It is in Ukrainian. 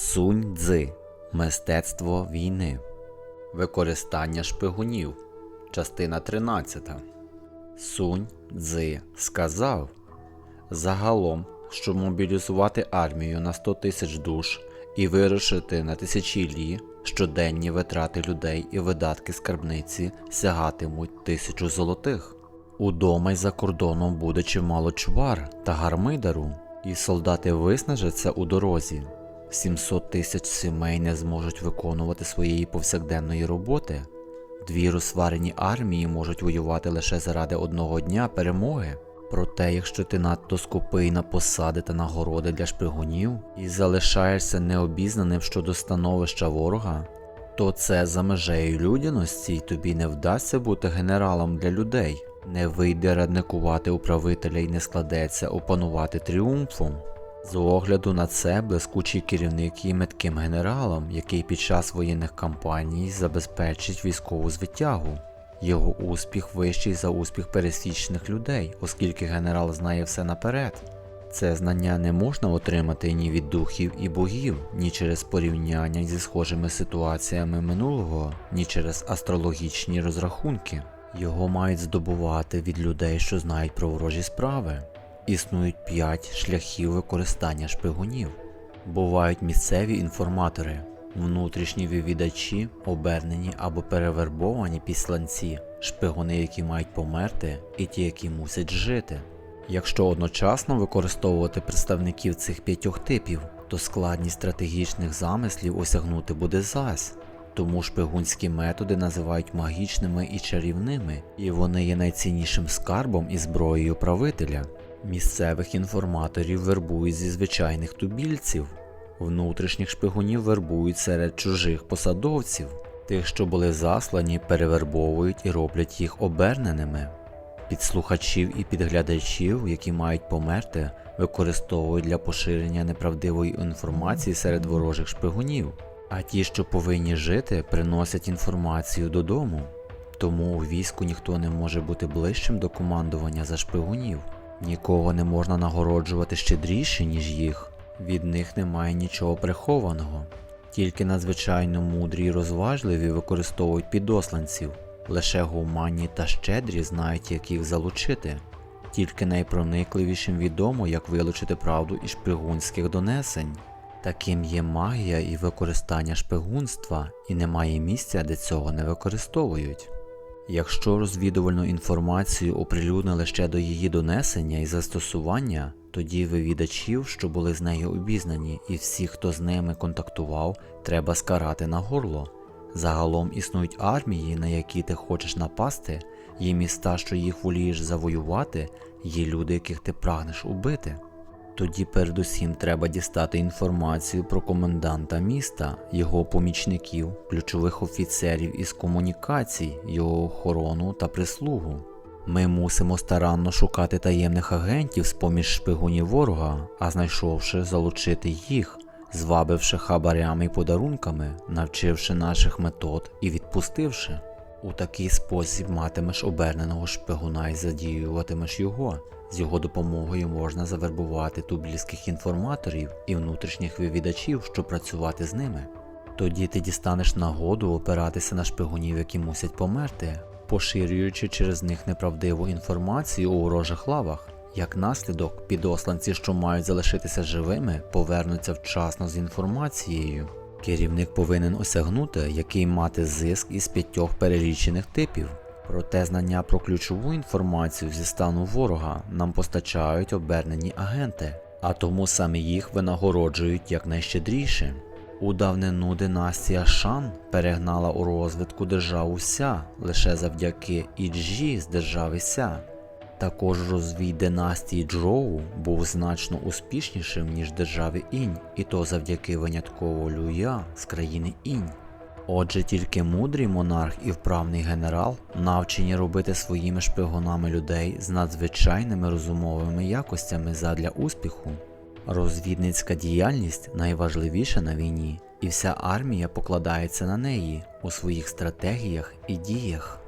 Сунь Цзи Мистецтво війни. Використання шпигунів. Частина 13. Сунь Цзи сказав Загалом, щоб мобілізувати армію на 100 тисяч душ і вирушити на тисячі лі, щоденні витрати людей і видатки скарбниці сягатимуть тисячу золотих. Удома й за кордоном буде чимало чвар та гармидару, і солдати виснажаться у дорозі. 700 тисяч сімей не зможуть виконувати своєї повсякденної роботи. Дві розсварені армії можуть воювати лише заради одного дня перемоги. Проте, якщо ти надто скупий на посади та нагороди для шпигунів і залишаєшся необізнаним щодо становища ворога, то це за межею людяності й тобі не вдасться бути генералом для людей, не вийде радникувати управителя і не складеться опанувати тріумфом. З огляду на це блискучий керівник є метким генералом, який під час воєнних кампаній забезпечить військову звитягу. Його успіх вищий за успіх пересічних людей, оскільки генерал знає все наперед. Це знання не можна отримати ні від духів і богів, ні через порівняння зі схожими ситуаціями минулого, ні через астрологічні розрахунки. Його мають здобувати від людей, що знають про ворожі справи. Існують п'ять шляхів використання шпигунів. Бувають місцеві інформатори, внутрішні вивідачі, обернені або перевербовані післанці, шпигуни, які мають померти, і ті, які мусять жити. Якщо одночасно використовувати представників цих п'ятьох типів, то складність стратегічних замислів осягнути буде зась. Тому шпигунські методи називають магічними і чарівними, і вони є найціннішим скарбом і зброєю правителя. Місцевих інформаторів вербують зі звичайних тубільців, внутрішніх шпигунів вербують серед чужих посадовців, тих, що були заслані, перевербовують і роблять їх оберненими. Підслухачів і підглядачів, які мають померти, використовують для поширення неправдивої інформації серед ворожих шпигунів, а ті, що повинні жити, приносять інформацію додому. Тому у війську ніхто не може бути ближчим до командування за шпигунів. Нікого не можна нагороджувати щедріше, ніж їх. Від них немає нічого прихованого. Тільки надзвичайно мудрі й розважливі використовують підосланців. Лише гуманні та щедрі знають, як їх залучити. Тільки найпроникливішим відомо, як вилучити правду із шпигунських донесень. Таким є магія і використання шпигунства, і немає місця, де цього не використовують. Якщо розвідувальну інформацію оприлюднили ще до її донесення і застосування, тоді вивідачів, що були з нею обізнані, і всіх, хто з ними контактував, треба скарати на горло. Загалом існують армії, на які ти хочеш напасти, є міста, що їх волієш завоювати, є люди, яких ти прагнеш убити. Тоді передусім треба дістати інформацію про коменданта міста, його помічників, ключових офіцерів із комунікацій, його охорону та прислугу. Ми мусимо старанно шукати таємних агентів з поміж шпигунів ворога, а знайшовши залучити їх, звабивши хабарями й подарунками, навчивши наших метод і відпустивши. У такий спосіб матимеш оберненого шпигуна і задіюватимеш його. З його допомогою можна завербувати тублівських інформаторів і внутрішніх вивідачів, щоб працювати з ними. Тоді ти дістанеш нагоду опиратися на шпигунів, які мусять померти, поширюючи через них неправдиву інформацію у ворожих лавах. Як наслідок, підосланці, що мають залишитися живими, повернуться вчасно з інформацією. Керівник повинен осягнути, який мати зиск із п'ятьох перелічених типів. Проте знання про ключову інформацію зі стану ворога нам постачають обернені агенти, а тому саме їх винагороджують якнайщедріше. У давнину династія Шан перегнала у розвитку державу Ся лише завдяки Іджі з держави Ся. Також розвій династії Джоу був значно успішнішим, ніж держави Інь, і то завдяки винятково Люя з країни Інь. Отже, тільки мудрий монарх і вправний генерал навчені робити своїми шпигунами людей з надзвичайними розумовими якостями задля успіху. Розвідницька діяльність найважливіша на війні, і вся армія покладається на неї у своїх стратегіях і діях.